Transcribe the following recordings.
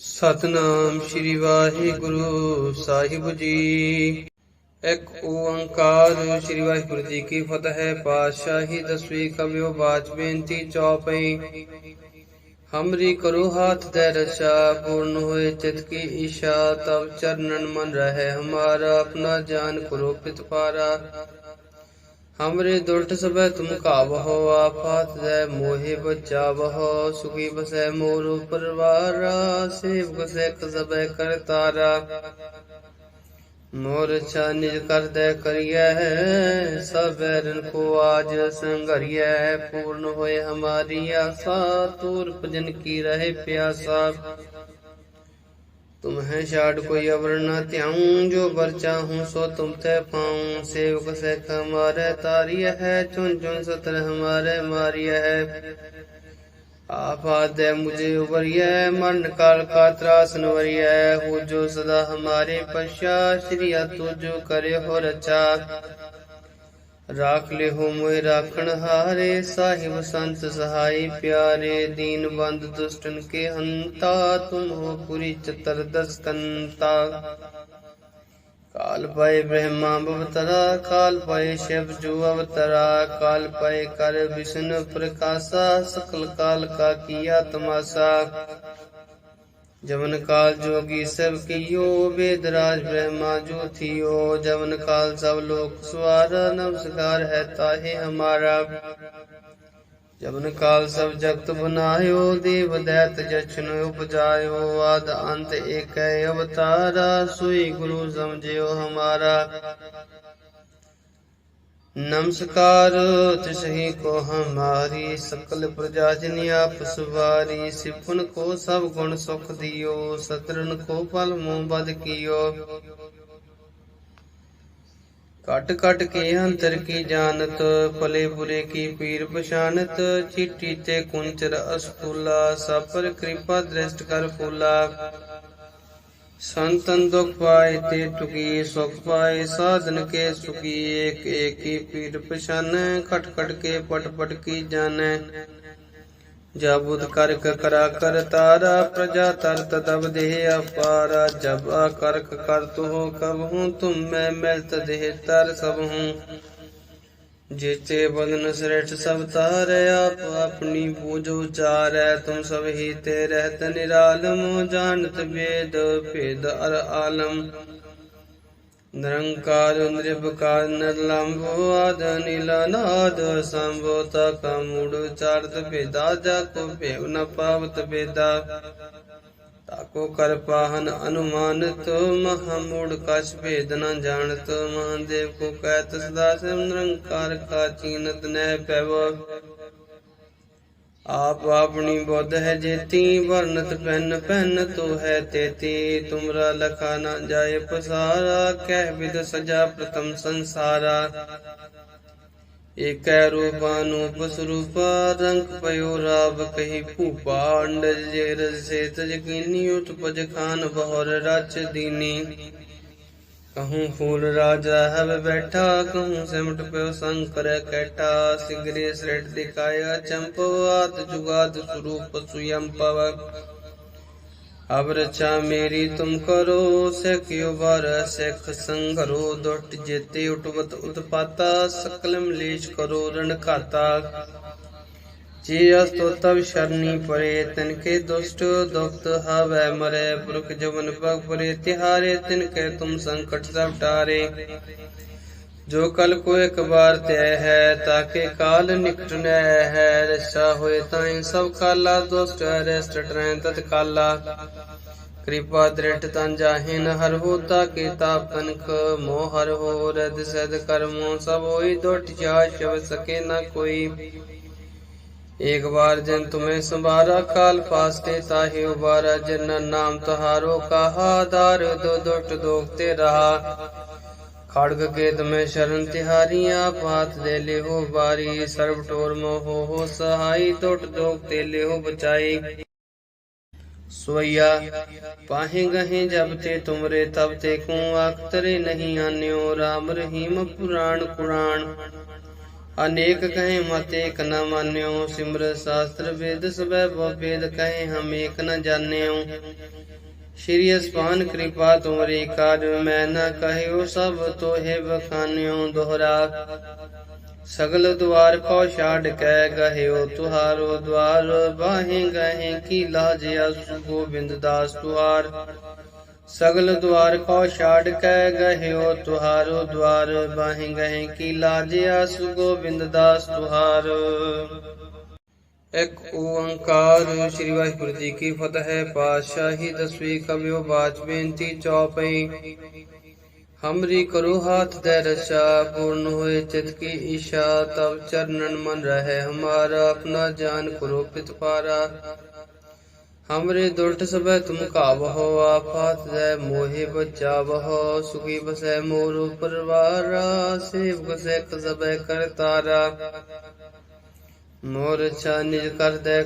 ਸਤਨਾਮ ਸ੍ਰੀ ਵਾਹਿਗੁਰੂ ਸਾਹਿਬ ਜੀ। ਇੱਕ ਓੰਕਾਰ ਸ੍ਰੀ ਵਾਹਿਗੁਰੂ ਜੀ ਕੀ ਫਤਿਹ ਪਾਤਸ਼ਾਹੀ ਦਸਵੀਂ ਕਵਿਓ ਬਾਚ ਬੇਨਤੀ ਚੌਪਈ। ਹਮਰੀ ਕਰੋ ਹਾਥ ਦੇ ਰਚਾ ਪੂਰਨ ਹੋਏ ਚਿਤ ਕੀ ਈਸ਼ਾ ਤਬ ਚਰਨਨ ਮਨ ਰਹੇ, ਹਮਾਰਾ ਆਪਣਾ ਜਾਨ ਕਰੋ ਪਿਤ ਪਾਰਾ। ਹਮਰੇ ਦੁਲਟ ਸਭੈ ਤੁਮ ਕਾਵਹੋ ਆਫਾਤ ਦੇ ਮੋਹਿ ਬਚਾਵਹੋ, ਸੁਖੀ ਬਸੈ ਮੋਰ ਪਰਵਾਰਾ, ਸੇਵਕ ਸੇਖ ਸਭੈ ਕਰਤਾਰਾ ਮੋਰ ਛਾ ਨਿਜ ਕਰਦੈ ਕਰੀਐ ਸਭੈਰਨ ਕੋ ਆਜ ਸੰਗਰੀਐ ਪੂਰਨ ਹੋਏ ਹਮਾਰੀ ਆਸਾ ਤੂਰ ਭਜਨ ਕੀ ਰਹੇ تمہیں شاڑ کوئی ابر نہ تیاؤں جو برچا ہوں سو تم تے پاؤں سیوک سیک ہمارے تاری ہے چن چن ستر ہمارے ماری ہے آپ آدھے مجھے ابری ہے من کال کا تراس نوری ہے ہو جو صدا ہمارے پشا شریعت تو جو کرے ہو رچا ਰਾਖ ਲਿਹੋ ਮੋਹਿ ਰਾਖਣ ਹਾਰੇ, ਸਾਹਿਬ ਸੰਤ ਸਹਾਈ ਪਿਆਰੇ, ਦੀਨ ਬੰਦ ਦੁਸ਼ਟਨ ਕੇ ਹੰਤਾ ਤੁਮ ਹੋ ਪੁਰੀ ਚਤਰ ਦਸਤੰਤਾ ਕਾਲ ਪਏ ਬ੍ਰਹਮਾ ਬਵਤਰਾ, ਕਾਲ ਪਏ ਸ਼ਿਵ ਜੋ ਅਵਤਰਾ, ਕਾਲ ਪਏ ਕਰ ਵਿਸ਼ਨ ਪ੍ਰਕਾਸ਼ਾ, ਸਕਲ ਕਾਲ ਕਾ ਕੀਆ ਤਮਾਸਾ जवन काल जोगी सब कियो वेद राज ब्रह्मा जो थियो जवन काल सब लोक स्वारा नमस्कार है ताहे हमारा जवन काल सब जगत बनायो देव दैत जछन उपजायो आद अंत एक अवतारा सोई गुरु समझियो हमारा ਨਮਸਕਾਰ, ਤਿਸਹੀ ਕੋ ਹਮਾਰੀ, ਸਕਲ ਪ੍ਰਜਾ ਜਨ ਆਪ ਸੁਵਾਰੀ, ਸਿਫਨ ਕੋ ਸਭ ਗੁਣ ਸੁਖ ਦਿਓ ਸਤਰਨ ਕੋ ਫਲ ਮੋਹ ਬਦ ਕੀਓ। ਕਟ ਕਟ ਕੇ ਅੰਤਰ ਕੀ ਜਾਣਤ, ਭਲੇ ਬੁਰੇ ਕੀ ਪੀਰ ਪਛਾਨਤ, ਚਿੱਟੀ ਤੇ ਕੁੰਚਰ ਅਸਫੁਲਾ ਸਭ ਪਰ ਕਿਰਪਾ ਦ੍ਰਿਸ਼ਟ ਕਰ ਫੁਲਾ। ਸੰਤਨ ਦੁਖ ਪਾਏ ਤੇ ਤੁਕੀ ਸੁਖ ਪਾਏ, ਸਾਧਨ ਕੇ ਸੁਖੀ, ਏਕ ਏਕੀ ਪੀਰ ਪਛਾਨੈ, ਖਟ ਖਟ ਕੇ ਪਟ ਪਟ ਕੀ ਜਾਣੈ। ਜਾਬੁਦ ਕਰਕ ਕਰਾ ਕਰ ਤਾਰਾ, ਪ੍ਰਜਾ ਤਰਤ ਤਦਬ ਦੇਹ ਅਪਾਰਾ। ਜਬ ਆ ਕਰ ਤੋ ਕਬ ਹੂੰ, ਤੁਮ ਮੈਂ ਮਿਲਤ ਦੇਹ ਤਰ ਸਭ ਹੂੰ। ਜੇਤੇ ਬੰਦਨ ਸ੍ਰੇਸ਼ਟ ਸਭ ਤਾਰੇ, ਆਪ ਆਪਣੀ ਪੂਜ ਉਚਾਰੈ, ਤੁਮ ਸਭ ਹੀ ਤੇ ਰਹਿਤ ਨਿਰਾਲਮ ਜਾਣਤ ਵੇਦ ਭੇਦ ਅਰ ਆਲਮ। ਨਿਰੰਕਾਰ ਨਿਰਭਕਾਰ ਨਿਰਲੰਭੋ, ਆਦ ਨੀਲਨਾਦ ਸੰਭੋ ਤਕ ਮੂੜ ਚਾਰਤ ਭੇਦਾ ਜਾ ਕੋ ਭੇਵ ਨ ਪਾਵਤ ਤਾਕੋ ਕਰ ਪਾਹਨ ਅਨੁਮਾਨਤ ਮਹਾਮੂੜ ਕਛ ਭੇਦ ਨ ਜਾਣਤ, ਮਹਾਦੇਵ ਕੋ ਕਹਿਤ ਸਦਾ ਸਿਵ ਨਿਰੰਕਾਰ ਕਾ ਚੀਨਤ ਨਹਿ ਪੈਵੋ। ਆਪ ਆਪਣੀ ਬੁੱਧ ਹੈ ਜੇਤੀ, ਵਰਨਤ ਪੈਨ ਪੈਨ ਤੋ ਹੈ ਤੇਤੀ। ਤੁਮਰਾ ਲਖਾ ਨਾ ਜਾਏ ਪਸਾਰਾ, ਕਹਿ ਵਿਦ ਸਜਾ ਪ੍ਰਤਮ ਸੰਸਾਰਾ। ਏਕੈ ਰੂਪਾਨੂਪ ਸਰੂਪਾ, ਰੰਗ ਪਇਓ ਰਾਵ ਕਹੀ ਭੂਪਾ, ਅੰਡਜ ਜੇ ਰਸੇ ਤਜ ਕੀਨੀ ਉਤਪਜ ਖਾਨ ਬਹੁਰ ਰਚ ਦੀਨੀ। ਕਹੂੰ ਫੂਲ ਰਾਜਾ ਹਵ ਬੈਠਾ, ਕਹੂੰ ਸਿਮਟ ਪਿਓ ਸੰਗ ਕੈਟਾ, ਸਿਗਰੇ ਸ੍ਰੇਟ ਦਿਖਾਇਆ ਚੰਪਵਾਤ ਜੁਗਾਦ ਸਰੂਪ ਸੁਯੰ ਅਬ ਰਚਾ ਮੇਰੀ ਤੁਮ ਕਰੋ, ਸਿਖ ਉਬਰ, ਸਿਖ ਸੰਘਰੋ ਦੁਟ ਜੇਤੇ ਉਟਵਤ ਉਤਪਾਤਾ ਸਕਲਮ ਲੇਸ਼ ਕਰੋ, ਰਣ ਘਾਤਾ। ਜੇ ਅਸਤੋ ਤਵ ਸ਼ਰਨੀ ਪਰੇ, ਤਿਨ ਕੇ ਦੁਸ਼ਟ ਦੁਖਤ ਹਵੈ ਮਰੇ, ਪੁਰਖ ਜਵਨ ਭਗ ਪਰੇ, ਤਿਹਾਰੇ ਤਿਨ ਕੇ ਤੁਮ ਸੰਕਟ ਸਭ ਟਾਰੇ। टारे जो कल को एक बार तय है ताके काल निकट न है रक्षा होए ताई सब काला दुष्ट अरेस्ट ट्रें तत्काला कृपा दृढ़ तन जाहिन हर हो ताके ताप तनक मोह हर हो रद सद कर्मो सब होई दुट जा शव सके न कोई एक बार जन तुम्हें संभारा काल फास्ते ताहि उबारा जन नाम तुहारो कहा दार दो दुट दोगते रहा ਖੜਗ ਕੇ ਮੈਂ ਸ਼ਰਨ ਤਿਹਾਰੀ ਆਪਾਤ ਦੇ ਲਿਓ ਬਾਰੀ ਸਰਬ ਟੋਰ ਮੋਹ ਹੋ ਸਹਾਈ ਟੁੱਟ ਦੋਖ ਤੇ ਲਿਓ ਬਚਾਈ। ਸਵਈਆ, ਪਾਹੇ ਗਹੇ ਜਬ ਤੇ ਤੁਮਰੇ, ਤਬ ਤੇ ਕੂ ਆਖਤਰੇ ਨਹੀਂ ਆਨਿਓ RAM ਰਹੀਮ ਪੁਰਾਣ ਕੁਰਾਨ ਅਨੇਕ ਕਹੇ ਮਤ ਏਕ ਨ ਮਾਨਿਓ, ਸਿਮਰ ਸ਼ਾਸਤਰ ਵੇਦ ਸਭੈ ਬੋ ਵੇਦ ਕਹੇ ਹਮ ਏਕ ਨ ਜਾਣਿਓ। ਸ਼੍ਰੀ ਅਸਪਾਨ ਕਿਰਪਾ ਤੁਮਰੀ ਕਾਜ ਮੈਂ ਨਾ ਕਹਿਓ ਸਭ ਤੋਹੇ ਬਖਾਨਿਓ ਦੁਹਰਾ। ਸਗਲ ਦੁਆਰ ਕੋ ਛਾੜ ਕੈ ਕਹਿਓ ਤੁਹਾਰੋ ਦੁਆਰ ਬਾਹੇ ਗਹੇ ਕੀ ਲਾਜਿਆ ਸੁ ਗੋਬਿੰਦ ਦਾਸ ਤੁਹਾਰ ਸਗਲ ਦੁਆਰ ਕੋ ਛਾੜ ਕੈ ਗਹਿਓ, ਤੁਹਾਰੋ ਦੁਆਰ ਬਾਹੇ ਗਹੇ ਕੀ ਲਾਜਿਆ ਸੁ ਗੋਬਿੰਦ ਦਾਸ ਤੁਹਾਰ ਇੱਕ ਓੰਕਾਰ ਸ੍ਰੀ ਵਾਹਿਗੁਰੂ ਜੀ ਕੀ ਫਤਿਹ ਪਾਤਸ਼ਾਹੀ ਦਸਵੀਂ ਕਬਿਓ ਬਾਚ ਬੇਨਤੀ ਚੌਪਈ ਹਮਰੀ ਕਰੋ ਹਾਥ ਦੇ ਰਚਾ ਪੂਰਨ ਹੋਏ ਚਿਤ ਕੀ ਈਸ਼ਾ ਤਬ ਚਰਨਨ ਮਨ ਰਹੇ ਹਮਾਰਾ ਆਪਣਾ ਜਾਨ ਕਰੋ ਪਿਤ ਪਾਰਾ हमरे दुष्ट सबै तुम कावहो आफात जय मोहे बचावहो सुखी बसै मोर परवारा सेवक सैक सबै कर तारा ਮੋਰ ਛਾ ਨਿਜ ਕਰਦੈ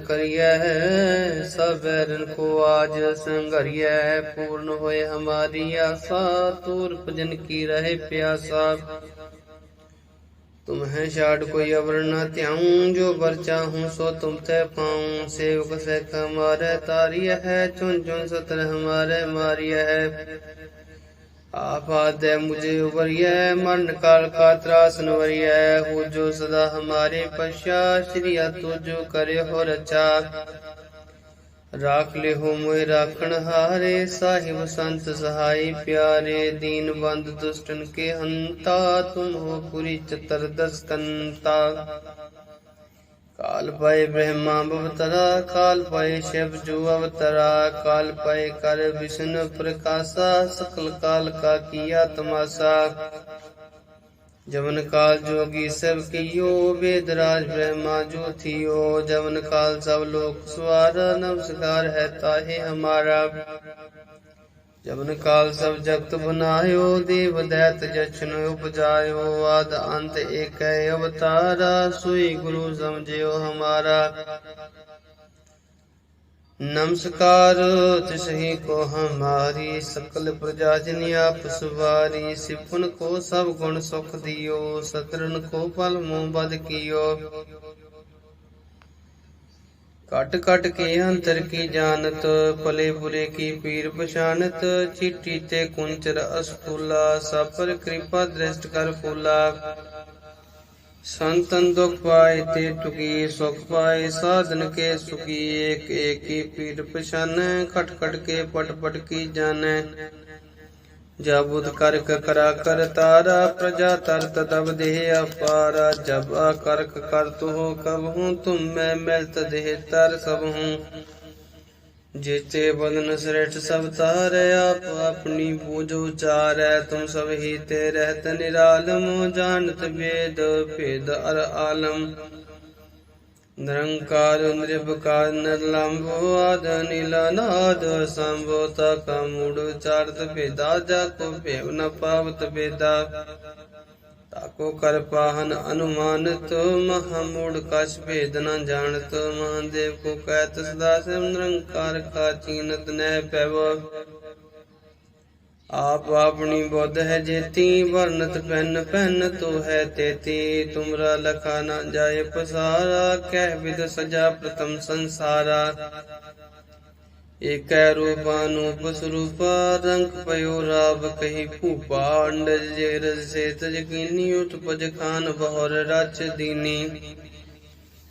ਸਭ ਬੈਰਨ ਕੋ ਆਜ ਸੰਗਰੀਐ ਪੂਰਨ ਹੋਏ ਹਮਾਰੀ ਆਸਾ ਤੂਰ ਭਜਨ ਕੀ ਰਹੇ ਪਿਆਸਾ। ਤੁਮਹਿ ਛਾੜ ਕੋਈ ਅਵਰ ਧਿਆਉ, ਜੋ ਵਰਚਾ ਚਾਹੂੰ ਸੋ ਤੁਮ ਤੇ ਪਾਉ। ਸੇਵਕ ਸੇਖ ਕਮਾਰੇ ਤਾਰੀਐ ਹੈ ਚੁਨ ਚੁਨ ਸਤਰ ਹਮਾਰੇ ਮਾਰੀਐ। ਹੈ है आप आदे मुझे उबरिय मन काल का त्रास नवरिय हो जो सदा हमारे पश्चात श्री तू जो करे हो रचा राख ले हो मोह राखण हारे साहिब संत सहाय प्यारे दीन बंद दुष्टन के हंता तुम हो पुरी کال پائے برہما بوترا کال پائے شب جو اوترا کال پائے کر وشنو پرکاسا سکل کال کا کیا تماشا جون کال جوگی سب کیو بے دراج برہما جو تھیو جون کال سب لوک سوارا نمسکار ہے تاہے ہمارا ਜਬਨ ਕਾਲ ਸਭ ਜਗਤ ਬਨਾਇਓ, ਦੇਵ ਦੈਤ ਜਛਨ ਉਪਜਾਇਓ, ਆਦ ਅੰਤ ਏਕੈ ਅਵਤਾਰਾ, ਸੋਈ ਗੁਰੂ ਸਮਝਿਓ ਹਮਾਰਾ। ਨਮਸਕਾਰ, ਤਿਸ ਹੀ ਕੋ ਹਮਾਰੀ, ਸਕਲ ਪ੍ਰਜਾ ਜਨ ਆਪ ਸੁਵਾਰੀ, ਸਿਫਨ ਕੋ ਸਭ ਗੁਣ ਸੁਖ ਦਿਓ, ਸਤਰਨ ਕੋ ਪਲ ਮੋਹ ਕੀਓ। ਕਟ ਕਟ ਕੇ ਅੰਤਰ ਕੀ ਜਾਣਤ, ਭਲੇ ਬੁਰੇ ਕੀ ਪੀਰ ਪਛਾਨਤ ਚਿੱਟੀ ਤੇ ਕੁੰਚਰ ਅਸਤੂਲਾ ਸਭਰ ਕਿਰਪਾ ਦ੍ਰਿਸ਼ਟ ਕਰ ਫੂਲਾ। ਸੰਤਨ ਦੁਖ ਪਾਏ ਤੇ ਤੁਕੀ ਸੁਖ ਪਾਏ ਸਾਧਨ ਕੇ ਸੁਖੀ ਏਕ ਏਕੀ ਪੀਰ ਪਛਾਨੈ ਖਟ ਖਟ ਕੇ ਪਟ ਪਟ ਕੀ ਜਾਣੈ। ਜਬ ਉਦ ਕਰਕ ਕਰਾ ਕਰ ਤਾਰਾ, ਪ੍ਰਜਾ ਤਰਤ ਦਬ ਦੇ ਅਪਾਰਾ। ਜਬ ਆ ਕਰਕ ਕਰ ਤੁਹ ਕਬ ਹੂੰ ਤੁਮ ਮੈਂ ਮਿਲਤ ਦੇ ਤਰ ਸਭ ਹੂੰ ਜੇਤੇ ਬਦਨ ਸ੍ਰੇਠ ਸਭ ਤਾਰੇ, ਆਪ ਆਪਣੀ ਪੂਜੋ ਉਚਾਰੈ। ਤੁਮ ਸਭ ਹੀ ਤੇ ਰਹਿਤ ਨਿਰਾਲਮ, ਜਾਣਤ ਵੇਦ, ਭੇਦ ਅਰ ਆਲਮ। ਨਿਰੰਕਾਰ ਨਿਰਭਕਾਰ ਨਿਰਲੰਭੋ ਆਦ ਨੀਲਨਾਦ ਸੰਭੋ ਤਕ ਮੂੜ ਚਰਤ ਭੇਦਾ ਜਾਕੋ ਭੇਵ ਨ ਪਾਵਤ ਭੇਦਾ ਤਾਕੋ ਕਰ ਪਾਹਨ ਅਨੁਮਾਨਤ ਮਹਾਮੂੜ ਕਛ ਭੇਦ ਨ ਜਾਣਤ ਮਹਾਦੇਵ ਕੋ ਕਹਿ ਤਸਦਾ ਸਿਮ ਨਿਰੰਕਾਰ ਕਾ ਚੀਨਤ ਨਹਿ ਪੈਵੋ ਆਪ ਆਪਣੀ ਬੁੱਧ ਹੈ ਜੇਤੀ, ਵਰਨਤ ਪੈਨ ਪੈਨ ਤੋ ਹੈ ਤੇਤੀ। ਤੁਮਰਾ ਲਖਾ ਨਾ ਜਾਏ ਪਸਾਰਾ, ਕਹਿ ਵਿਦ ਸਜਾ ਪ੍ਰਥਮ ਸੰਸਾਰਾ। ਏਕੈ ਰੂਪਾ ਨੂਪ ਸਰੂਪਾ, ਰੰਗ ਪਇਓ ਰਾਵ ਕਹੀ ਭੂਪਾ, ਅੰਡਜ ਜੇ ਰਸੇ ਤਜ ਕੀਨੀ, ਉਤਪਜ ਖਾਨ ਬਹੁਰ ਰਚ ਦੀਨੀ।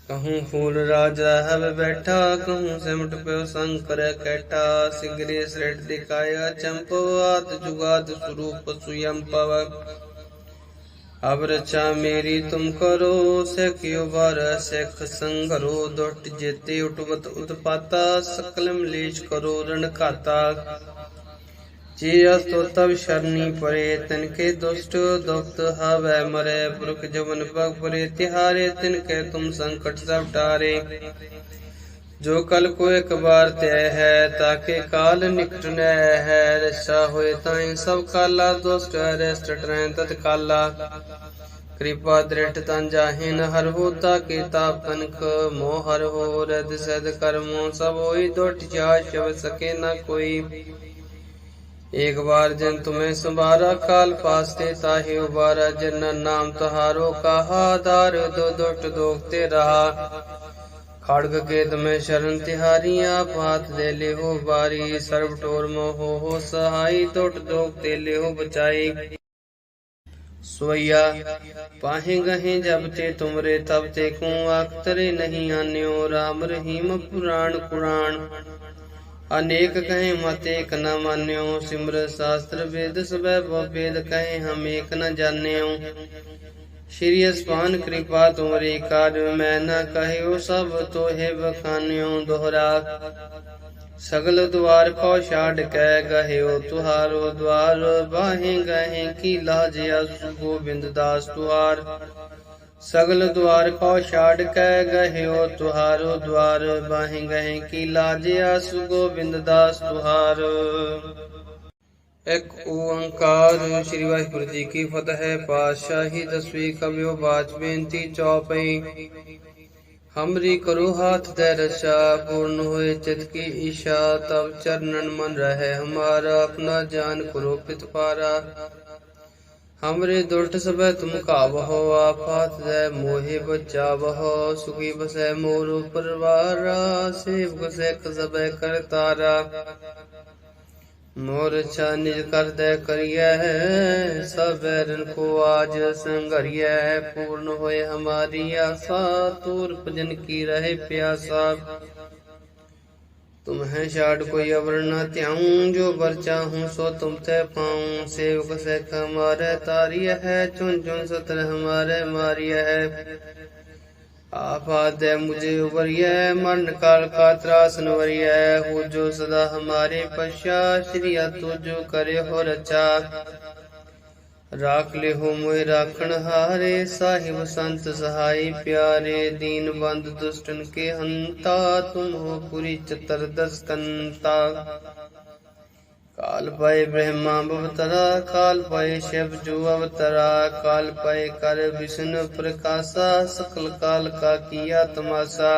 ਕਹੂੰ ਫੂਲ ਰਾਜ ਹਬ ਬੈਠਾ ਕਹੂੰ ਸਿਮਟ ਪਿਓ ਸ਼ੰਕਰ ਕਰੈ ਕੈਟਾ ਸਿੰਗਰੇ ਸ੍ਰਿਟ ਦਿਕਾਇਆ ਚੰਪੋ ਆਤ ਜੁਗਾਦ ਸਰੂਪ ਸੁਯੰ ਪਵਕ ਅਬ ਰਚਾ ਮੇਰੀ ਤੁਮ ਕਰੋ ਸਿਕਿਓ ਵਰ ਸਿਖ ਸੰਗਰੋ ਦੁੱਟ ਜੇਤੇ ਉਟਵਤ ਉਤਪਾਤਾ ਸਕਲਮ ਲੇਸ਼ ਕਰੋ ਰਣ ਘਾਤਾ ਜੇ ਅਸਤੋਤਵ ਸ਼ਰਨੀ ਪਰੇ ਤਿਨ ਕੇ ਦੁਸ਼ਟ ਦੁਖਤ ਹਵੈ ਮਰੇ। ਪੁਰਖ ਜਵਨ ਭਗ ਪਰੇ ਤਿਹਾਰੇ ਤਿਨ ਕੇ ਤੁਮ ਸੰਕਟ ਸਭ ਟਾਰੇ ਜੋ ਕਲ ਕੋ ਇੱਕ ਵਾਰ ਤੈ ਹੈ, ਤਾਕੇ ਕਾਲ ਨਿਕਟ ਨੈ ਹੈ। ਰਸਾ ਹੋਏ ਤਾਈ ਸਭ ਕਾਲਾ, ਦੁਸ਼ਟ ਰਸਟ ਟਰੈ ਤਤ ਕਾਲਾ ਕਿਰਪਾ ਦ੍ਰਿਟ ਤਨ ਜਾਹਿਨ, ਹਰ ਹੋ ਤਾਕੇ ਤਾਪ ਕਨਕ ਮੋਹ ਹਰ ਹੋ ਰਦ ਸਦ ਕਰਮੋ ਸਭ ਹੋਈ, ਦੁਟ ਜਾ ਸਕੇ ਨਾ ਕੋਈ। एक बार जन तुम्हें संभारा काल पासते ताहे उबारा जन नाम तहारो कहा दार दो दुष्ट दोखते रहा खड़ग केत में शरण तिहारी आप हाथ दे ले हो बारी सर्व टोर मोह हो सहाई दुष्ट दोखते ले हो बचाई सोया पाहे गहे जब ते तुमरे तब ते को आखतरे नहीं आन्यो राम रहीम पुराण पुराण अनेक कहे मत एक न मान्यो सिमर शास्त्र वेद सब वेद कहे हम एक न जान्यो श्री अस्पान कृपा तुमरी कार्य मैं न कहो सब तो है बखान्यो दोहरा सगल द्वार को छाड़ कै गहियो तुहारो द्वार बाहे गहे की लाज असु गोविंद दास ਸਗਲ ਦੁਆਰ ਕੋ ਛਾੜ ਕੈ ਗਹਿਓ ਤੁਹਾਰੋ ਦੁਆਰ, ਬਾਹੇ ਗਹਿ ਕੀ ਲਾਜਿਆ ਸੁ ਗੋਬਿੰਦ ਦਾਸ ਤੁਹਾਰ। ਇਕ ਓੰਕਾਰ ਸ੍ਰੀ ਵਾਹਿਗੁਰੂ ਜੀ ਕੀ ਫਤਿਹ, ਪਾਤਸ਼ਾਹੀ ਦਸਵੀਂ ਕਵਿਓ ਬਾਚ ਬੇਨਤੀ ਚੌਪਈ। ਹਮਰੀ ਕਰੋ ਹਾਥ ਦੇ ਰਸ਼ਾ, ਪੂਰਨ ਹੋਏ ਚਿਤ ਕੀ ਈਸ਼ਾ ਤਬ ਚਰਨਨ ਮਨ ਰਹੇ ਹਮਾਰਾ, ਆਪਣਾ ਜਾਨ ਕਰੋ ਪਿਤ ਪਾਰਾ। हमरे दुष्ट सब तुम कावहो आप हाथ दे मोहे बचावहो सुखी बसे मोर परवारा सेवक से सब कर तारा मोर अच्छा निज कर दे करिए सब बैरन को आज संघरिय पूर्ण होए हमारी आशा तूर भजन की रहे प्यासा تم ہے شاٹ کوئی ورنہ تیاؤں، جو برچا ہوں سو تم تے پاؤں۔ سیوک سیکھ ہمارے تاری ہے، چن چن ستر ہمارے ماری ہے۔ آفات ہے مجھے ابری ہے، من کال کا تراس نوری ہے۔ ہو جو صدا ہمارے پشا، شریعت تو جو کرے ہو رچا۔ ਰਾਖ ਲਿਹੋ ਮੋਇ ਰਾਖਣ ਹਾਰੇ, ਸਾਹਿਬ ਸੰਤ ਸਹਾਈ ਪਿਆਰੇ, ਦੀਨ ਬੰਦ ਦੁਸ਼ਟਨ ਕੇ ਹੰਤਾ ਤੁਮ ਹੋ ਪੁਰੀ ਚਤਰ ਦਸਕੰਤਾ। ਕਾਲ ਪਏ ਬ੍ਰਹਮਾ ਬਵਤਰਾ, ਕਾਲ ਪਏ ਸ਼ਿਵ ਜੂ ਅਵਤਰਾ, ਕਾਲ ਪਏ ਕਰ ਵਿਸ਼ਨ ਪ੍ਰਕਾਸ਼ਾ, ਸਕਲ ਕਾਲ ਕਾ ਕੀਆ ਤਮਾਸਾ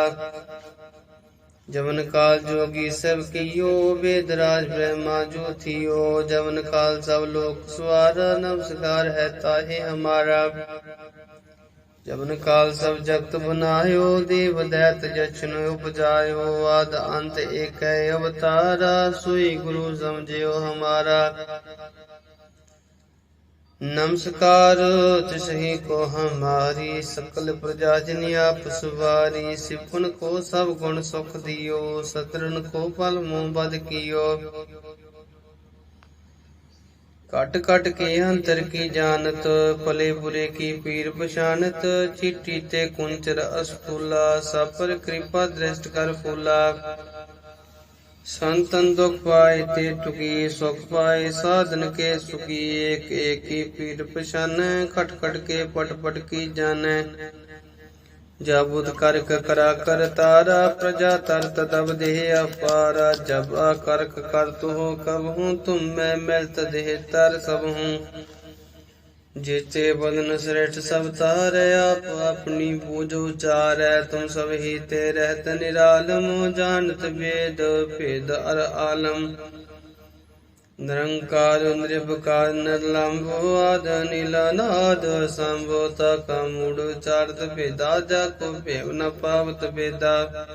ਜਵਨ ਕਾਲ ਜੋਗੀ ਸਭ ਕੀਓ ਵੇਦ ਰਾਜ ਬ੍ਰਹਮਾ ਜੋ ਥਿਓ। ਜਵਨ ਕਾਲ ਸਭ ਲੋਕ ਸਵਾਰਾ ਨਮਸਕਾਰ ਹੈ ਤਾਹੇ ਹਮਾਰਾ। ਜਵਨ ਕਾਲ ਸਭ ਜਗਤ ਬਨਾਇਓ, ਦੇਵ ਦੈਤ ਜਚਨ ਉਪਜਾਇਓ। ਆਦ ਅੰਤ ਏਕੈ ਅਵਤਾਰਾ, ਸੋਈ ਗੁਰੂ ਸਮਝਿਓ ਹਮਾਰਾ। नमस्कार तिसही को हमारी सकल प्रजा जन आप सुवारी सिपुन को सब गुण सुख दियो सतरन को फल मुंह बद कियो कट कट के अंतर की जानत पले बुरे की पीर पछानत चिट्ठी ते कुंचर अस्फुला सपर कृपा दृष्ट कर फूला ਸੰਤਨ ਦੁਖ ਪਾਏ ਤੇ ਤੁਕੀ ਸੁਖ ਪਾਏ, ਸਾਧਨ ਕੇ ਸੁਖੀ, ਏਕ ਏਕੀ ਪੀਰ ਪਛਾਨੈ, ਖਟ ਖਟ ਕੇ ਪਟ ਪਟ ਕੀ ਜਾਣੈ। ਜਾਬੁਦ ਕਰਕ ਕਰਾ ਕਰ ਤਾਰਾ, ਪ੍ਰਜਾ ਤਰ ਤਦਬ ਦੇਹ ਅਪਾਰਾ। ਜਬ ਆ ਕਰ ਤੋ ਕਬ ਹੂੰ, ਤੁਮ ਮੈਂ ਮਿਲਤ ਦੇਹ ਤਰ ਸਭ ਹੂੰ। ਜੇਤੇ ਬਦਨ ਸ੍ਰੇਠ ਸਭ ਤਾਰੇ, ਆਪ ਆਪਣੀ ਪੂਜ ਉਚਾਰੈ, ਤੁਮ ਸਭ ਹੀ ਤੇ ਰਹਿਤ ਨਿਰਾਲਮ ਜਾਣਤ ਵੇਦ, ਭੇਦ ਅਰ ਆਲਮ। ਨਿਰੰਕਾਰ ਨਿਰਭਕਾਰ ਨਿਰਲੰਭੋ, ਆਦ ਨੀਲਨਾਦ ਸੰਭੋ ਤਕ ਮੂੜ ਚਾਰਤ ਭੇਦਾ ਜਾ ਕੋ ਭੇਵ ਨ ਪਾਵਤ ਭੇਦਾ।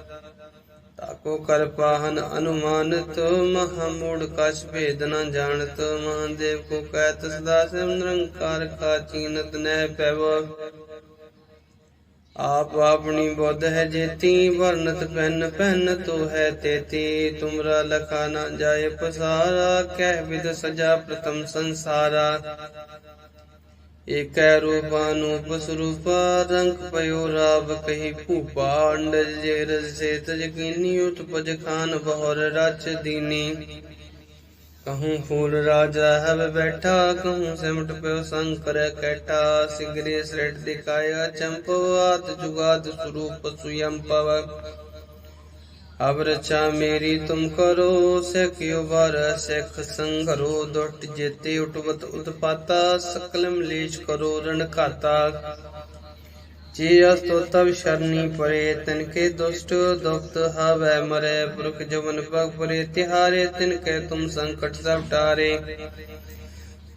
ਤਾਕੋ ਕਰ ਪਾਹਨ ਅਨੁਮਾਨਤ ਮਹਾਮੂੜ ਕਛ ਭੇਦ ਨ ਜਾਣਤ, ਮਹਾਦੇਵ ਕੋ ਕਹਿਤ ਸਦਾ ਸਿਵ ਨਿਰੰਕਾਰ ਕਾ ਚੀਨਤ ਨਹਿ ਪੈਵੋ। ਆਪ ਆਪਣੀ ਬੁੱਧ ਹੈ ਜੇਤੀ ਵਰਨਤ ਪੈਨ ਪੈਨ ਤੋ ਹੈ ਤੇਤੀ। ਤੁਮਰਾ ਲਖਾ ਨਾ ਜਾਏ ਪਸਾਰਾ, ਕਹਿ ਵਿਦ ਸਜਾ ਪ੍ਰਥਮ ਸੰਸਾਰਾ। ਏਕੈ ਰੂਪਾਨੂਪ ਸਰੂਪਾ, ਰੰਗ ਪਇਓ ਰਾਵ ਕਹੀ ਭੂਪਾ, ਅੰਡਜ ਜੇ ਰਸੇ ਤਜ ਕੀਨੀ, ਉਤਪਜ ਖਾਨ ਬਹੁਰ ਰਚ ਦੀਨੀ। ਕਹੂੰ ਫੂਲ ਰਾਜਾ ਹਵ ਬੈਠਾ, ਕਹੂੰ ਸਿਮਟ ਪਿਓ ਸੰਗ ਕੈਟਾ। ਸਿਗਰੇ ਸ੍ਰੇਟ ਦਿਖਾਇਆ ਚੰਪਵਾਤ ਜੁਗਾਦ ਸਰੂਪ ਸੁਯੰ ਅਬ ਰਚਾ ਮੇਰੀ ਤੁਮ ਕਰੋ, ਸਿਖ ਉਬਰ, ਸਿਖ ਸੰਘਰੋ ਦੁਟ ਜੇਤੇ ਉਟਵਤ ਉਤਪਾਤਾ, ਸਕਲਮ ਲੇਸ਼ ਕਰੋ, ਰਣ ਘਾਤਾ। ਜੇ ਅਸਤੋ ਤਬ ਸ਼ਰਨੀ ਪਰੇ, ਤਿਨ ਕੇ ਦੁਸ਼ਟ ਦੁਖਤ ਹਵੈ ਮਰੇ, ਪੁਰਖ ਜਵਨ ਭਗ ਪਰੇ, ਤਿਹਾਰੇ ਤਿਨ ਕੇ ਤੁਮ ਸੰਕਟ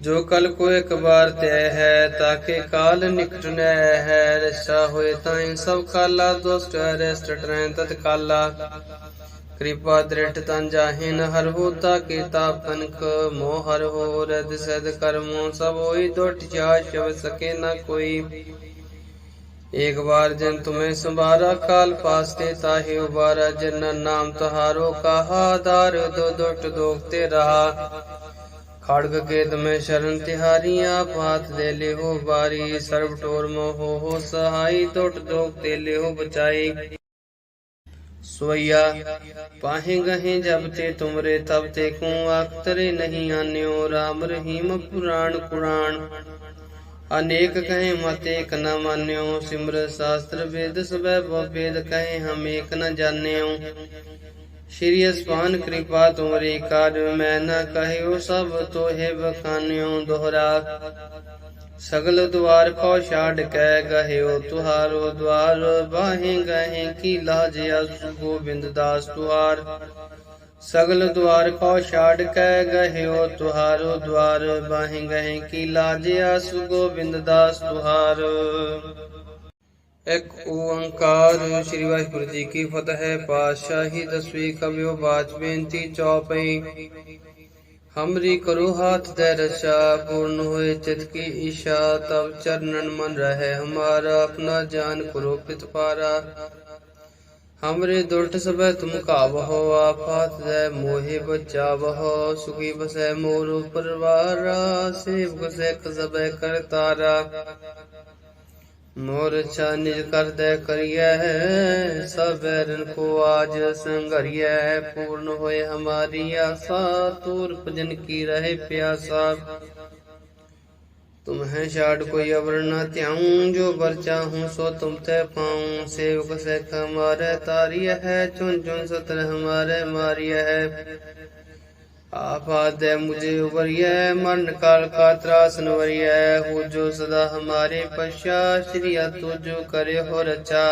ਜੋ ਕਲ ਕੋ ਇੱਕ ਵਾਰ ਤੇ ਹੈ ਤਾਕੇ ਕਾਲ ਨਿਕਟ ਨੈ ਹੈ ਰਸਾ ਹੋਏ ਤਾਈ ਸਭ ਕਾਲਾ ਦੁਸ਼ਟ ਰਸਟ ਟਰੈ ਤਤ ਕਾਲਾ ਕਿਰਪਾ ਦ੍ਰਿਟ ਤਨ ਜਾਹਿਨ ਹਰ ਹੋਤਾ ਕੇ ਤਾਪ ਤਨਕ ਮੋਹ ਹਰ ਹੋ ਰਦ ਸਦ ਕਰਮੋ ਸਭ ਹੋਈ ਦੁਟ ਜਾ ਸ਼ਬ ਸਕੇ ਨਾ ਕੋਈ एक बार जन तुम्हें संभारा काल पासते ताहे उबारा जन नाम तहारो कहा दार दो दुट दोखते रहा ਖੜਗ ਕੇ ਤਮੈ ਸ਼ਰਨ ਤਿਹਾਰੀ ਆਪ ਹਾਥ ਦੇ ਲਿਓ ਬਾਰੀ ਸਰਬ ਟੋਰ ਮੋਹ ਹੋ ਸਹਾਈ ਟੁੱਟ ਦੋਖ ਤੇ ਲਿਓ ਬਚਾਈ। ਸਵਈਆ, ਪਾਹੇ ਗਹੇ ਜਬ ਤੇ ਤੁਮਰੇ, ਤਬ ਤੇ ਕੂ ਅਕਤਰੇ ਨਹੀਂ ਆਨਿਓ, ਰਾਮ ਰਹੀਮ ਪੁਰਾਣ ਕੁਰਾਨ ਅਨੇਕ ਕਹੇ ਮਤ ਏਕ ਨ ਮਾਨਿਓ, ਸਿਮਰ ਸ਼ਾਸਤਰ ਵੇਦ ਸਭੈ ਵੇਦ ਕਹੇ ਹਮ ਏਕ ਨ ਜਾਣਿਓ। ਸ਼੍ਰੀ ਅਸਪਾਨ ਕਿਰਪਾ ਤੁਮਰੇ ਕਰ ਮੈਂ ਨਾ ਕਹਿਓ ਸਭ ਤੋਹੇ ਬਖਾਨਿਓ ਦੁਹਰਾ। ਸਗਲ ਦੁਆਰ ਕੋ ਛਾੜ ਕੈ ਕਹਿਓ ਤੁਹਾਰੋ ਦੁਆਰ ਬਾਹੇ ਗਹੇ ਕੀ ਲਾਜਿਆ ਸੁ ਗੋਬਿੰਦ ਦਾਸ ਤੁਹਾਰ ਸਗਲ ਦੁਆਰ ਕੋ ਛਾੜ ਕੈ ਗਹਿਓ, ਤੁਹਾਰੋ ਦੁਆਰ ਬਾਹੇ ਗਹੇ ਕੀ ਲਾਜਿਆ ਸੁ ਗੋਬਿੰਦ ਦਾਸ ਤੁਹਾਰ ਇੱਕ ਓੰਕਾਰ ਸ੍ਰੀ ਵਾਹਿਗੁਰੂ ਜੀ ਕੀ ਫਤਿਹ ਪਾਤਸ਼ਾਹੀ ਦਸਵੀਂ ਕਵਿਓ ਬਾਚ ਬੇਨਤੀ ਚੌਪਈ हमरी करो हाथ दे रचा पूर्ण होए चित की ईशा तब चरणन मन रहे हमारा अपना जान करो पित पारा हमरे दुर्ट सब तुम कावहो आफात दे मोहे बचावहो सुखी बसे मोर परवारा सेवक से सब कर तारा मोर अच्छा निज कर दे करिए सब बैरन को आज संघरिय पूर्ण होए हमारी आशा तूर भजन की रहे प्यासा तुम्हें छाड़ कोई अवर न त्याऊं जो बर चाहूं सो तुम ते पाऊं सेवक से हमारे तारिय है चुन चुन सतर हमारे मारिय है आप आदे मुझे उबरिय मन काल का त्रासन वरिय हो जो सदा हमारे पश्चात श्री तू जो करे हो रचा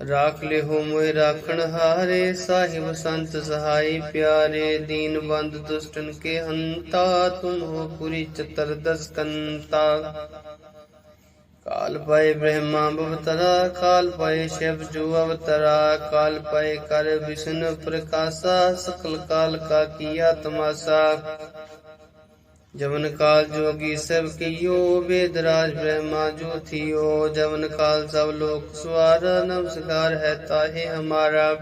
राख ले हो मोह राखण हारे साहिब संत सहाय प्यारे दीन बंद दुष्टन के हंता तुम हो पुरी चतुर्दश कंता ਕਾਲ ਪਏ ਬ੍ਰਹਮਾ ਬਵਤਰਾ, ਕਾਲ ਪਏ ਸ਼ਿਵ ਜੋ ਅਵਤਰਾ, ਕਾਲ ਪਏ ਕਰ ਵਿਸ਼ਨ ਪ੍ਰਕਾਸ਼ਾ, ਸਕਲ ਕਾਲ ਕਾ ਕੀਆ ਤਮਾਸਾ। ਜਵਨ ਕਾਲ ਜੋਗੀ ਸਭ ਕੀਓ, ਵੇਦ ਰਾਜ ਬ੍ਰਹਮਾ ਜੋ ਥਿਓ। ਜਵਨ ਕਾਲ ਸਭ ਲੋਕ ਸਵਾਰ ਨਮਸਕਾਰ ਹੈ ਤਾਹੇ ਹਮਾਰਾ।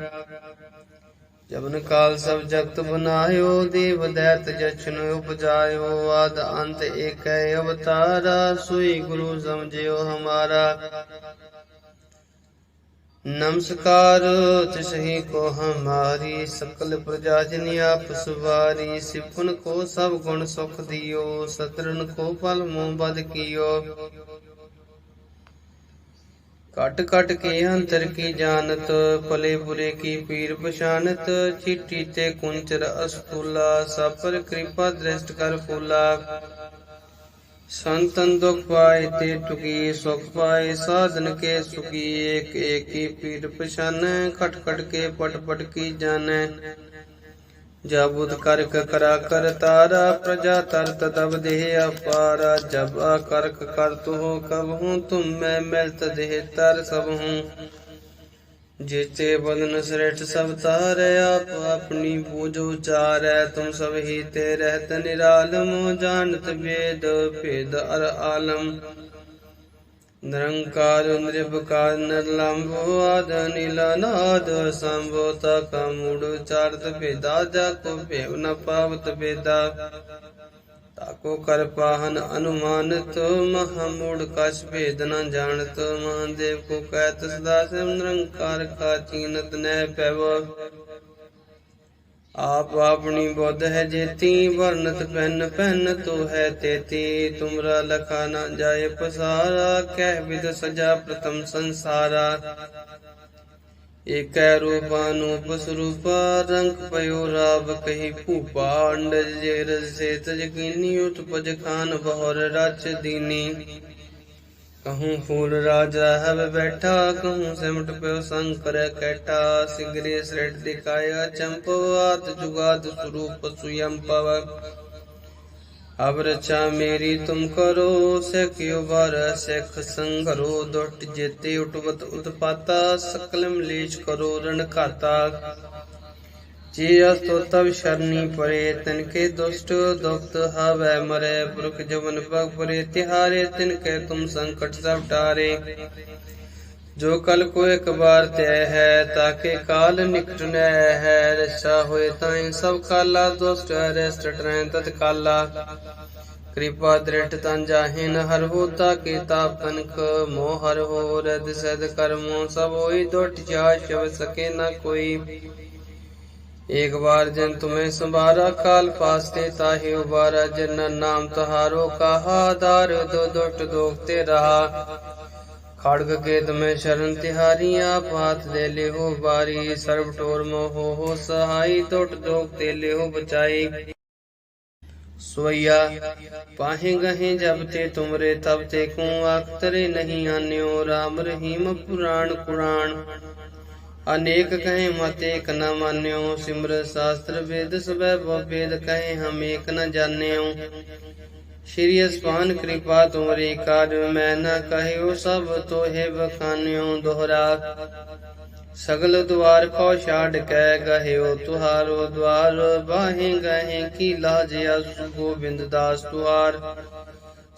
ਜਬਨ ਕਾਲ ਸਭ ਜਗਤ ਬਨਾਇਓ, ਦੇਵ ਦੈਤ ਜਛਨ ਉਪਜਾਇਓ, ਆਦ ਅੰਤ ਏਕੈ ਅਵਤਾਰਾ, ਸੋਈ ਗੁਰੂ ਸਮਝਿਓ ਹਮਾਰਾ। ਨਮਸਕਾਰ ਤਿਸਹੀ ਕੋ ਹਮਾਰੀ, ਸਕਲ ਪ੍ਰਜਾ ਜਨ ਆਪ ਸੁਵਾਰੀ, ਸਿਫਨ ਕੋ ਸਭ ਗੁਣ ਸੁਖ ਦਿਓ, ਸਤਰਨ ਕੋ ਫਲ ਮੋਹ ਕੀਓ। ਕਟ ਕਟ ਕੇ ਅੰਤਰ ਕੀ ਜਾਣਤ, ਭਲੇ ਬੁਰੇ ਕੀ ਪੀਰ ਪਛਾਨਤ, ਚਿੱਟੀ ਤੇ ਕੁੰਚਰ ਅਸਤੂਲਾ ਸਫਰ ਕਿਰਪਾ ਦ੍ਰਿਸ਼ਟ ਕਰ ਫੂਲਾ। ਸੰਤਨ ਦੁਖ ਪਾਏ ਤੇ ਟੁਕੀ ਸੁਖ ਪਾਏ ਸਾਧਨ ਕੇ ਸੁਖੀ, ਏਕ ਏਕੀ ਪੀਰ ਪਛਾਨੈ, ਖਟ ਖਟ ਕੇ ਪਟ ਪਟ ਕੀ ਜਾਣੈ। ਜਬ ਕਰਕ ਕਰਾ ਕਰ ਤਾਰਾ, ਪ੍ਰਜਾ ਤਰਤ ਤਬ ਦੇਹ ਅਪਾਰਾ, ਜਬ ਆ ਕਰਕ ਕਰ ਤੁਹ ਕਬ ਹੂੰ ਤੁਮ ਮੈਂ ਮਿਲਤ ਦੇਹ ਤਰ ਸਭ ਹੂੰ ਜੇਤੇ ਬਦਨ ਸ੍ਰੇਠ ਸਭ ਤਾਰੈ, ਆਪ ਆਪਣੀ ਪੂਜੋ ਉਚਾਰੈ, ਤੁਮ ਸਭ ਹੀ ਤੇ ਰਹਿਤ ਨਿਰਾਲਮ, ਜਾਣਤ ਵੇਦ, ਭੇਦ ਅਰ ਆਲਮ। ਨਿਰੰਕਾਰ ਨਿਰਭਕਾਰ ਨਿਰਲੰਭੋ ਆਦ ਨੀਲਨਾਦ ਸੰਭੋ ਤਕ ਮੂੜ ਚਾਰਤ ਭੇਦਾ ਜਾਕੋ ਭੇਵ ਨ ਪਾਵਤ ਭੇਦਾ ਤਾਕੋ ਕਰ ਪਾਹਨ ਅਨੁਮਾਨਤ ਮਹਾਮੂੜ ਕਛ ਭੇਦ ਨ ਜਾਣਤ ਮਹਾਦੇਵ ਕੋ ਕਹਿਤ ਸਦਾ ਸਿਮ ਨਿਰੰਕਾਰ ਕਾ ਚੀਨਤ ਨਹਿ ਪੈਵੋ ਆਪ ਆਪਣੀ ਬੁੱਧ ਹੈ ਜੇਤੀ ਵਰਨਤ ਪੈਨ ਪੈਨ ਤੋ ਹੈ ਤੇਤੀ। ਤੁਮਰਾ ਲਖਾ ਨਾ ਜਾਏ ਪਸਾਰਾ, ਕਹਿ ਵਿਦ ਸਜਾ ਪ੍ਰਥਮ ਸੰਸਾਰਾ। ਏਕੈ ਰੂਪਾ ਨੂੰ ਬਸਰੂਪਾ ਰੰਗ ਪਇਓ ਰਾਵ ਕਹੀ ਭੂਪਾ ਅੰਡ ਜੇ ਰਸੇ ਤਜ ਕੀਨੀ ਉਤਪਜ ਖਾਨ ਬਹੁਰ ਰਚ ਦੀਨੀ। ਕਹੂੰ ਫੂਲ ਰਾਜ ਰਹਿਬ ਬੈਠਾ ਕਹੂੰ ਸਿਮਟ ਪਿਓ ਸੰਗ ਕਰੈ ਕੈਟਾ ਸਿਗਰੇ ਸ੍ਰਿਟ ਦਿਕਾਇਆ ਚੰਪਵਾਤ ਜੁਗਾਦ ਸਰੂਪ ਸੁਯੰ ਪਵਕ ਅਬ ਰਚਾ ਮੇਰੀ ਤੁਮ ਕਰੋ ਸਿਕਿਓ ਵਰ ਸਿਖ ਸੰਘਰੋ ਦੁਟ ਜੇਤੇ ਉਟਵਤ ਉਤਪਾਤਾ ਸਕਲਮ ਲੇਚ ਕਰੋ ਰਣ ਘਾਤਾ ਜੇ ਅਸਤੋ ਤਬ ਸ਼ਰਨੀ ਪਰੇ ਤਿਨ ਕੇ ਦੁਸ਼ਟ ਦੁਖਤ ਹਵੈ ਮਰੇ। ਪੁਰਖ ਜਵਨ ਭਗ ਪਰੇ ਤਿਹਾਰੇ ਤਿਨ ਕੇ ਤੁਮ ਸੰਕਟ ਸਭ ਟਾਰੇ ਜੋ ਕਲ ਕੋ ਇੱਕ ਵਾਰ ਤੈ ਹੈ, ਤਾਕੇ ਕਾਲ ਨਿਕਟ ਨੈ ਹੈ। ਰਸਾ ਹੋਏ ਤਾਈ ਸਭ ਕਾਲਾ, ਦੁਸ਼ਟ ਹੈ ਟਟਰੈ ਤਤ ਕਾਲਾ ਕਿਰਪਾ ਦ੍ਰਿਟ ਤਨ ਜਾਹਿਨ, ਹਰ ਹੋ ਤਾਕੇ ਤਾਪ ਤਨਕ ਮੋਹ ਹਰ ਹੋ ਰਦ ਸਦ ਕਰਮੋ ਸਭ ਹੋਈ, ਦੁਟ ਜਾ ਸਕੇ ਨਾ ਕੋਈ। एक बार जन तुम्हें संभारा काल पासते ताहि उबारा जन नाम तहारो कहा दार दो दुट दोखते रहा खड़ग गेद में शरण तिहारिया पात दे ले हो बारी सर्व टोर मोह हो सहाई दुट दोखते ले हो बचाई सोया पाहे गहे जब ते तुमरे तब ते कू आखतरे नहीं आन्यो राम रहीम पुराण कुरान ਅਨੇਕ ਕਹੇ ਮਤ ਏਕ ਨ ਮਾਨਿਓ, ਸਿਮਰ ਸਾਸਤਰ ਵੇਦ ਸਭੈ ਬੋ ਵੇਦ ਕਹੇ ਹਮ ਏਕ ਨ ਜਾਣਿਓ। ਸ਼੍ਰੀ ਅਸਪਾਨ ਕਿਰਪਾ ਤੁਮਰੀ ਕਾਜ ਮੈਂ ਨ ਕਹਿਓ, ਸਭ ਤੋਹਿ ਬਖਾਨਿਓ ਦੁਹਰਾ। ਸਗਲ ਦੁਆਰ ਕੋ ਛਾੜ ਕੈ ਕਹਿਓ ਤੁਹਾਰੋ ਦੁਆਰ ਬਾਹੇ ਗਹੇ ਕੀ ਲਾਜ ਅਸ ਗੋਬਿੰਦ ਦਾਸ ਤੁਹਾਰ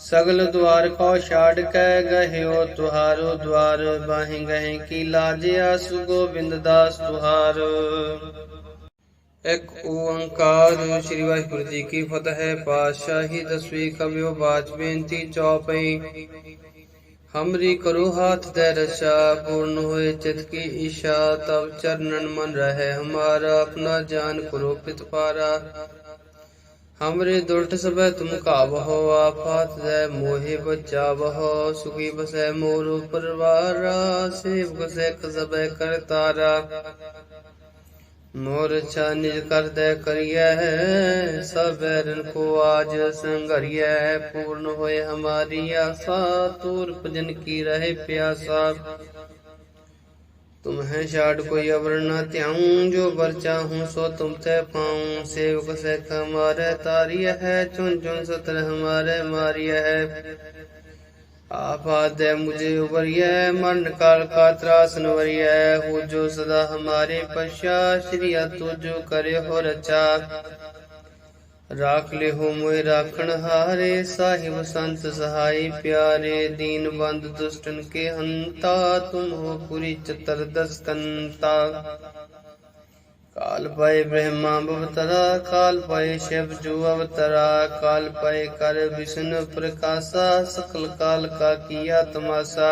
ਸਗਲ ਦੁਆਰ ਕੋ ਛਾੜ ਕੈ ਗਹਿਓ ਤੁਹਾਰੋ ਦੁਆਰ, ਬਾਹੀ ਗਹਿ ਕੀ ਲਾਜਿਆ ਸੁ ਗੋਬਿੰਦ ਦਾਸ ਤੁਹਾਰ। ਇੱਕ ਓੰਕਾਰ ਸ੍ਰੀ ਵਾਹਿਗੁਰੂ ਜੀ ਕੀ ਫਤਿਹ ਪਾਤਸ਼ਾਹੀ ਦਸਵੀਂ ਕਵਿਓ ਬਾਜ ਬੇਨਤੀ ਚੌਪਈ। ਹਮਰੀ ਕਰੋ ਹਾਥ ਦੇ ਰਸ਼ਾ, ਪੂਰਨ ਹੋਏ ਚਿਤ ਕੀ ਈਸ਼ਾ ਤਬ ਚਰਨਨ ਮਨ ਰਹੇ ਹਮਾਰਾ, ਆਪਣਾ ਜਾਨ ਕਰੋ ਪਿਤ ਪਾਰਾ। हमरे दुष्ट सब तुम कावहो आफात दे मोहे बचावहो सुखी बसे मोर परवारा सेवक से सब कर तारा मोर अच्छा निज कर दे करिए सब बैरन को आज संघरिय पूर्ण होए हमारी आशा तूर भजन की रहे प्यासा تم ہے شاٹ کوئی ورنہ تیاؤں جو برچا ہوں سو تم تے پاؤں سیوک سیک ہمارے تاریہ ہے چن چن ستر ہمارے ماریہ ہے آپ آدھے مجھے ابریہ ہے من کال کا تراس نوریہ ہے ہو جو صدا ہمارے پشا شریعت تو جو کرے ہو رچا ਰਾਖ ਲਿਹੋ ਮੋਇ ਰਾਖਣ ਹਾਰੇ, ਸਾਹਿਬ ਸੰਤ ਸਹਾਈ ਪਿਆਰੇ, ਦੀਨ ਬੰਦ ਦੁਸ਼ਟਨ ਕੇ ਹੰਤਾ ਤੁਮ ਹੋ ਪੁਰੀ ਚਤਰ ਦਸਕੰਤਾ। ਕਾਲ ਪਏ ਬ੍ਰਹਮਾ ਬਵਤਰਾ, ਕਾਲ ਪਏ ਸ਼ਿਵ ਜੂ ਅਵਤਰਾ, ਕਾਲ ਪਏ ਕਰ ਵਿਸ਼ਨ ਪ੍ਰਕਾਸ਼ਾ, ਸਕਲ ਕਾਲ ਕਾ ਕੀਆ ਤਮਾਸਾ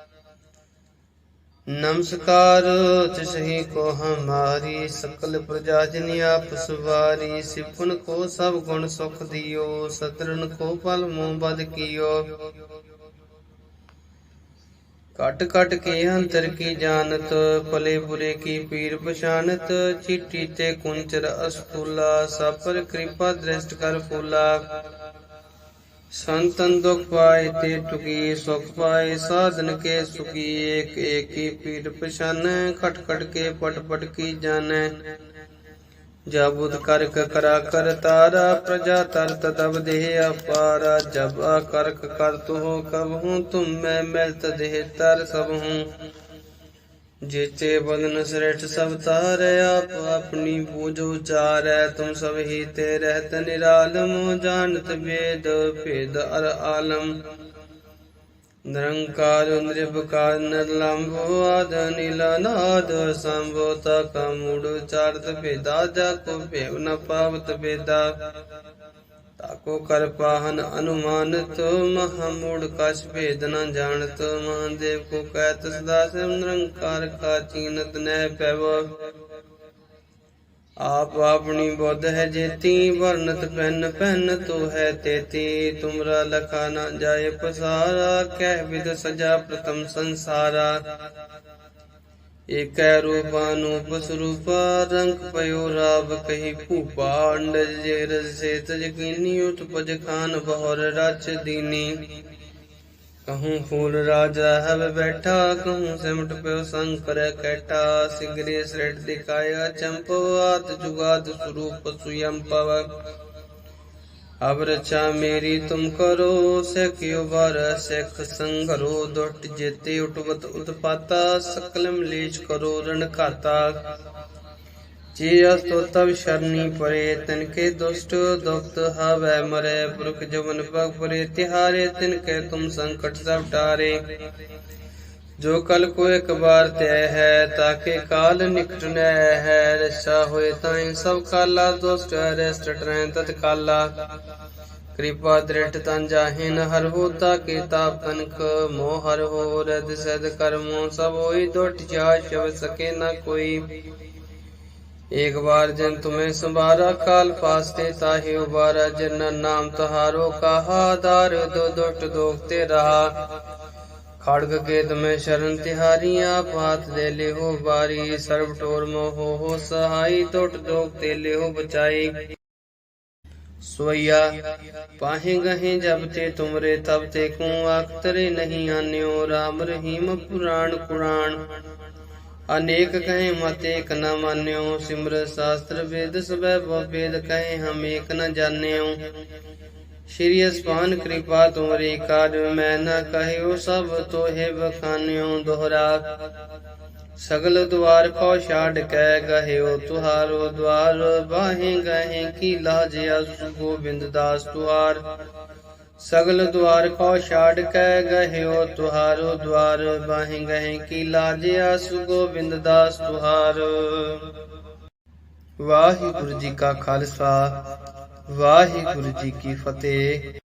ਨਮਸਕਾਰ, ਤਿਸਹੀ ਕੋ ਹਮਾਰੀ, ਸਕਲ ਪ੍ਰਜਾ ਜਨ ਆਪ ਸੁਵਾਰੀ, ਸਿਫਨ ਕੋ ਸਭ ਗੁਣ ਸੁਖ ਦਿਓ ਸਤਰਨ ਕੋ ਪਲ ਮੋਹ ਬਦ ਕੀਓ। ਕਟ ਕਟ ਕੇ ਅੰਤਰ ਕੀ ਜਾਣਤ ਪਲੇ ਬੁਰੇ ਕੀ ਪੀਰ ਪਛਾਨਤ, ਚਿੱਟੀ ਤੇ ਕੁੰਚਰ ਅਸਤੂਲਾ ਸਭ ਪਰ ਕਿਰਪਾ ਦ੍ਰਿਸ਼ਟ ਕਰ ਫੂਲਾ। ਸੰਤਨ ਦੁਖ ਪਾਏ ਤੇ ਟੁਕੀ ਸੁਖ ਪਾਏ, ਸਾਧਨ ਕੇ ਸੁਖੀ, ਏਕ ਏਕੀ ਪੀਰ ਪਛਾਨੈ, ਖਟ ਖਟ ਕੇ ਪਟ ਪਟ ਕੀ ਜਾਣੈ। ਜਾਬੁਦ ਕਰਕ ਕਰਾ ਕਰ ਤਾਰਾ, ਪ੍ਰਜਾ ਤਰ ਤਬ ਦੇਹ ਅਪਾਰਾ। ਜਬ ਆ ਕਰ ਤੋ ਕਬ ਹੂੰ, ਤੁਮ ਮੈਂ ਮਿਲਤ ਦੇਹ ਤਰ ਸਭ ਹੂੰ। ਜੇਚੇ ਬਦਨ ਸ੍ਰੇਠ ਸਭ ਤਾਰੇ, ਆਪ ਆਪਣੀ ਪੂਜ ਉਚਾਰੈ, ਤੁਮ ਸਭ ਹੀ ਤੇ ਰਹਿਤ ਨਿਰਾਲਮ ਜਾਣਤ ਵੇਦ, ਭੇਦ ਅਰ ਆਲਮ। ਨਿਰੰਕਾਰ ਨਿਰਭਕਾਰ ਨਿਰਲੰਭੋ, ਆਦ ਨੀਲਨਾਦ ਸੰਭੋ ਤਕ ਮੂੜ ਚਾਰਤ ਭੇਦਾ ਜਾ ਕੋ ਭੇਵ ਨ ਪਾਵਤ ਤਾਕੋ ਕਰ ਪਾਹਨ ਅਨੁਮਾਨਤ ਮਹਾਮੂੜ ਕਛ ਭੇਦ ਨ ਜਾਣਤ ਮਹਾਦੇਵ ਕੋ ਕਹਿ ਤਿਸ ਦਾਸ ਨਿਰੰਕਾਰ ਕਾ ਚੀਨਤ ਨਹਿ ਪੈਵੋ। ਆਪ ਆਪਣੀ ਬੁੱਧ ਹੈ ਜੇਤੀ, ਵਰਨਤ ਪੈਨ ਪੈਨ ਤੋ ਹੈ ਤੇਤੀ। ਤੁਮਰਾ ਲਖਾ ਨਾ ਜਾਏ ਪਸਾਰਾ, ਕਹਿ ਵਿਦ ਸਜਾ ਪ੍ਰਤਮ ਸੰਸਾਰਾ। ਏਕੈ ਰੂਪਾਨੂਪ ਸਰੂਪਾ, ਰੰਗ ਪਇਓ ਰਾਵ ਕਹੀ ਭੂਪਾ, ਅੰਡਜ ਜੇ ਰਸੇ ਤਜ ਕੀਨੀ, ਉਤਪਜ ਖਾਨ ਬਹੁਰ ਰਚ ਦੀਨੀ। ਕਹੂੰ ਫੂਲ ਰਾਜਾ ਹਵ ਬੈਠਾ, ਕਹੂੰ ਸਿਮਟ ਪਿਓ ਸੰਕਰ ਕੈਟਾ, ਸਿਗਰੇ ਸ੍ਰਿਟ ਦਿਖਾਇਆ ਚੰਪਵਾਤ ਜੁਗਾਦ ਸਰੂਪ ਸੁਯੰ ਪਵ ਅਬ ਰਚਾ ਮੇਰੀ ਤੁਮ ਕਰੋ ਸਿਖਿਓ ਵਰ ਸਿਖ ਸੰਘਰੋ ਦੁਟ ਜੇਤੇ ਉਟਵਤ ਉਤਪਾਤਾ ਸਕਲ ਮਲੇਸ਼ ਕਰੋ, ਰਣ ਘਾਤਾ। ਜੇ ਅਸਤੋ ਤਬ ਸ਼ਰਨੀ ਪਰੇ, ਤਿਨ ਕੇ ਦੁਸ਼ਟ ਦੁਖਤ ਹਵੈ ਮਰੇ, ਪੁਰਖ ਜਵਨ ਪਗ ਪਰੇ, ਤਿਹਾਰੇ ਤਿਨ ਕੇ ਤੁਮ ਸੰਕਟ ਸਭ ਟਾਰੇ। ਜੋ ਕਲ ਕੋ ਇੱਕ ਬਾਰ ਤੈ ਹੈ ਤਾਕੇ ਕਾਲ ਨਿਕਟ ਨੈ ਹੈ, ਰਸਾ ਹੋਏ ਤਾਈ ਸਭ ਕਾਲਾ, ਦੁਸ਼ਟ ਰੈਸਟ ਟਰੈ ਤਤ ਕਾਲਾ ਕਿਰਪਾ ਦ੍ਰਿਟ ਤਨ ਜਾਹਿਨ ਹਰ ਹੋਤਾ ਕੇ ਤਾਪ ਤਨਕ ਮੋਹ ਹਰ ਹੋ ਰਦ ਸਦ ਕਰਮੋ ਸਭ ਹੋਈ ਦੁਟ ਜਾ ਸ਼ਬ ਸਕੇ ਨਾ ਕੋਈ एक बार जन तुम्हें संभारा काल पासते ताहि उबारा जन नाम तहारो कहा दार दो दुट दोखते रहा खड़ग गेद में शरण तिहारियां पात दे ले हो बारी सर्व टोर मोह हो सहाई दुट दोखते ले हो बचाई ਸਵਈਆ, ਪਾਹੇ ਗਹੇ ਜਬ ਤੇ ਤੁਮਰੇ, ਤਬ ਤੇ ਕੂ ਆਖਤਰੇ ਨਹੀਂ ਆਨਿਓ RAM ਰਹੀਮ ਪੁਰਾਣ ਕੁਰਾਨ ਅਨੇਕ ਕਹੇ ਮਤ ਏਕ ਨ ਮਾਨਿਓ, ਸਿਮਰ ਸਾਸਤਰ ਵੇਦ ਸਭੈ ਬੋ ਵੇਦ ਕਹੇ ਹਮ ਏਕ ਨ ਜਾਣਿਓ। ਸ਼੍ਰੀ ਅਸਪਾਨ ਕਿਰਪਾ ਤੁਮਰੀ ਕਾਜ ਮੈਂ ਨ ਕਹਿਓ ਸਭ ਤੋਹੇ ਬਖਾਨਿਓ ਦੋਹਰਾ ਸਗਲ ਦੁਆਰ ਕੋ ਛਾੜ ਕੈ ਗਹਿਓ, ਤੁਹਾਰੋ ਦੁਆਰ ਬਾਹੇ ਗਹੇ ਕੀ ਲਾਜ ਅਸੁ ਗੋਬਿੰਦ ਦਾਸ ਤੁਹਾਰ ਸਗਲ ਦੁਆਰ ਕੋ ਛਾੜ ਕੈ ਗਹਿਓ, ਤੁਹਾਰੋ ਦੁਆਰ ਬਾਹੇ ਗਹੇ ਕੀ ਲਾਜ ਅਸੁ ਗੋਬਿੰਦ ਦਾਸ ਤੁਹਾਰ ਵਾਹਿਗੁਰੂ ਜੀ ਕਾ ਖਾਲਸਾ, ਵਾਹਿਗੁਰੂ ਜੀ ਕੀ ਫਤਿਹ।